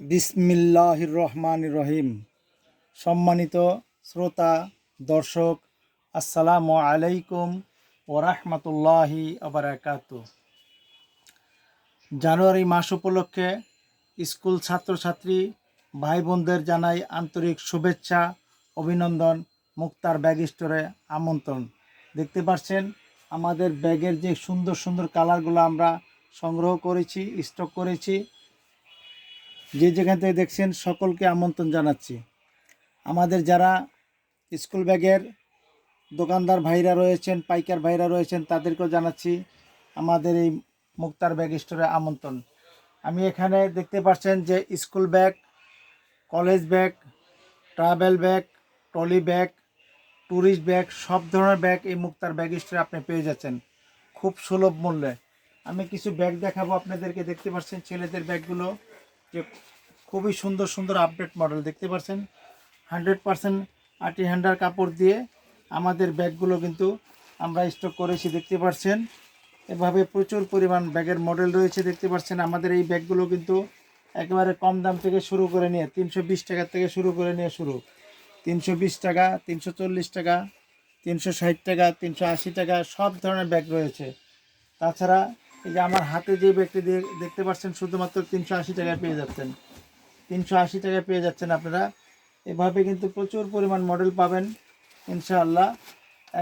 বিসমিল্লাহির রহমান রহিম। সম্মানিত শ্রোতা, দর্শক, আসসালামু আলাইকুম ও রহমতুল্লাহি আবরাকাত জানুয়ারি মাস উপলক্ষে স্কুল ছাত্রছাত্রী ভাই বোনদের জানাই আন্তরিক শুভেচ্ছা, অভিনন্দন, মুক্তার ব্যাগ স্টোরে আমন্ত্রণ। দেখতে পাচ্ছেন, আমাদের ব্যাগের যে সুন্দর সুন্দর কালারগুলো আমরা সংগ্রহ করেছি, স্টক করেছি যে যেখান থেকে দেখছেন সকলকে আমন্ত্রণ জানাচ্ছি। আমাদের যারা স্কুল ব্যাগের দোকানদার ভাইরা রয়েছেন, পাইকার ভাইরা রয়েছেন, তাদেরকেও জানাচ্ছি আমাদের এই মুক্তার ব্যাগ স্টোরে আমন্ত্রণ। আমি এখানে দেখতে পাচ্ছেন যে school bag, college bag, travel bag, trolley bag tourist bag, সব ধরনের ব্যাগ এই মুক্তার ব্যাগ স্টোরে আপনি পেয়ে যাচ্ছেন। খুব সুলভ মূল্যে। আমি কিছু ব্যাগ দেখাবো, আপনাদেরকে দেখতে পাচ্ছেন ছেলেদের ব্যাগগুলো। যে খুবই সুন্দর সুন্দর আপডেট মডেল দেখতে পাচ্ছেন হান্ড্রেড পারসেন্ট আটি হ্যান্ডার কাপড় দিয়ে আমাদের ব্যাগগুলো কিন্তু আমরা স্টক করেছি দেখতে পাচ্ছেন এভাবে প্রচুর পরিমাণ ব্যাগের মডেল রয়েছে দেখতে পাচ্ছেন আমাদের এই ব্যাগগুলো কিন্তু একেবারে কম দাম থেকে শুরু করে নিয়ে, তিনশো বিশ টাকা থেকে শুরু করে নিয়ে শুরু। তিনশো বিশ টাকা, তিনশো চল্লিশ টাকা, তিনশো ষাট টাকা, তিনশো আশি টাকা, সব ধরনের ব্যাগ রয়েছে। তাছাড়া এই যে আমার হাতে যে ব্যাগটি দেখতে পাচ্ছেন, শুধুমাত্র তিনশো আশি টাকায় পেয়ে যাচ্ছেন। তিনশো আশি টাকায় পেয়ে যাচ্ছেন আপনারা। এভাবে কিন্তু প্রচুর পরিমাণ মডেল পাবেন, ইনশাআল্লাহ।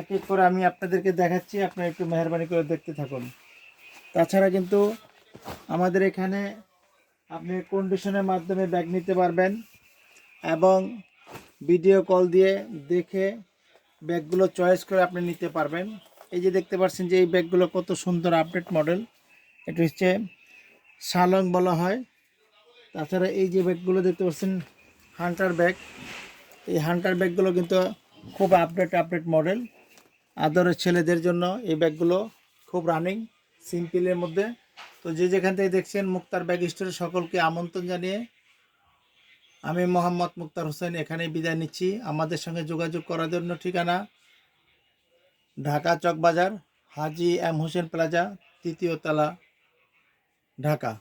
এক এক করে আমি আপনাদেরকে দেখাচ্ছি, আপনারা একটু মেহরবানি করে দেখতে থাকুন। তাছাড়া কিন্তু আমাদের এখানে আপনি কন্ডিশনের মাধ্যমে ব্যাগ নিতে পারবেন এবং ভিডিও কল দিয়ে দেখে ব্যাগগুলো চয়েস করে আপনি নিতে পারবেন। এই যে দেখতে পাচ্ছেন যে এই ব্যাগগুলো কত সুন্দর আপডেট মডেল এটা হচ্ছে শালং বলা হয়। তাছাড়া এই যে ব্যাগগুলো দেখতে পাচ্ছেন, হান্টার ব্যাগ। এই হান্টার ব্যাগগুলো কিন্তু খুব আপডেট আপডেট মডেল আদরের ছেলেদের জন্য এই ব্যাগগুলো খুব রানিং সিম্পলের মধ্যে। তো যে যেখান থেকে দেখছেন, মুক্তার ব্যাগ স্টোরে সকলকে আমন্ত্রণ জানিয়ে আমি মোহাম্মদ মুক্তার হোসেন এখানে বিদায় নিচ্ছি। আমাদের সঙ্গে যোগাযোগ করার জন্য ঠিকানা ঢাকা চকবাজার হাজি এম হোসেন প্লাজা তৃতীয় তলা ঢাকা।